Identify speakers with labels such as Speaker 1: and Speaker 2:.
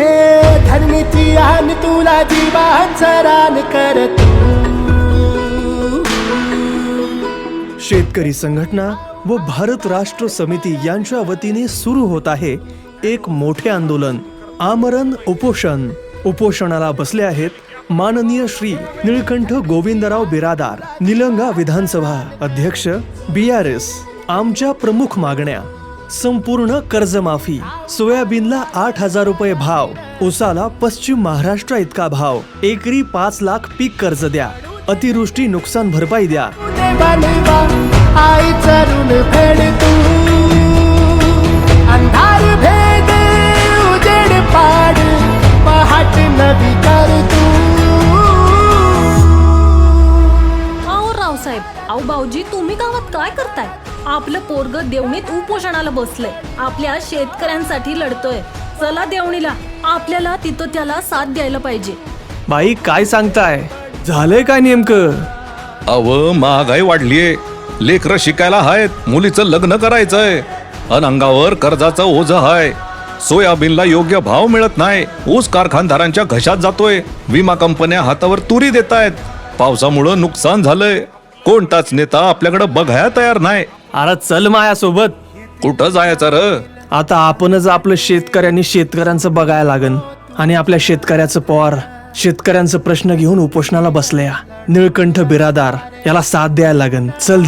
Speaker 1: हे धरणीची आण तुला जीवांचं रान करत.
Speaker 2: शेतकरी संघटना व भारत राष्ट्र समिती यांच्या वतीने सुरू होत आहे एक मोठे आंदोलन आमरण उपोषण. उपोषणाला बसले आहेत माननीय श्री निळकंठ गोविंदराव बिरादार. निलंगा विधानसभा अध्यक्ष बी आर एस आमच्या प्रमुख मागण्या. संपूर्ण कर्जमाफी. सोयाबीनला आठ हजार रुपये भाव. उसाला पश्चिम महाराष्ट्र इतका भाव. एकरी पाच लाख पीक कर्ज द्या. अतिवृष्टी नुकसान भरपाई द्या.
Speaker 1: आओ आई
Speaker 3: अहो रावसाहेब आओ भाऊजी तुम्ही गावात काय करताय? आपलं पोरग देवणीत उपोषणाला बसलंय. आपल्या शेतकऱ्यांसाठी लढतोय. चला देवणीला आपल्याला तिथं त्याला साथ द्यायला पाहिजे.
Speaker 2: बाई काय सांगताय? झालंय काय नेमकं?
Speaker 4: अव महागाई वाढलीये. लेकरं शिकायला आहेत मुलीचं लग्न करायचंय. अन अंगावर कर्जाचं ओझ हाय. सोयाबीनला योग्य भाव मिळत नाही. ऊस कारखानदारांच्या घशात जातोय. विमा कंपन्या हातावर तुरी देत आहेत पावसामुळं नुकसान झालंय. कोणताच नेता आपल्याकडे बघाया तयार नाही.
Speaker 2: अरे चल माया सोबत
Speaker 4: कुठं जायचं र?
Speaker 2: आता आपणच आपलं शेतकऱ्यांनी शेतकऱ्यांचं बघायला लागन आणि आपल्या शेतकऱ्याचं पवार शेतकऱ्यांचं प्रश्न घेऊन उपोषणाला बसले निळकंठ बिरादार याला साथ द्यायला लागन. चल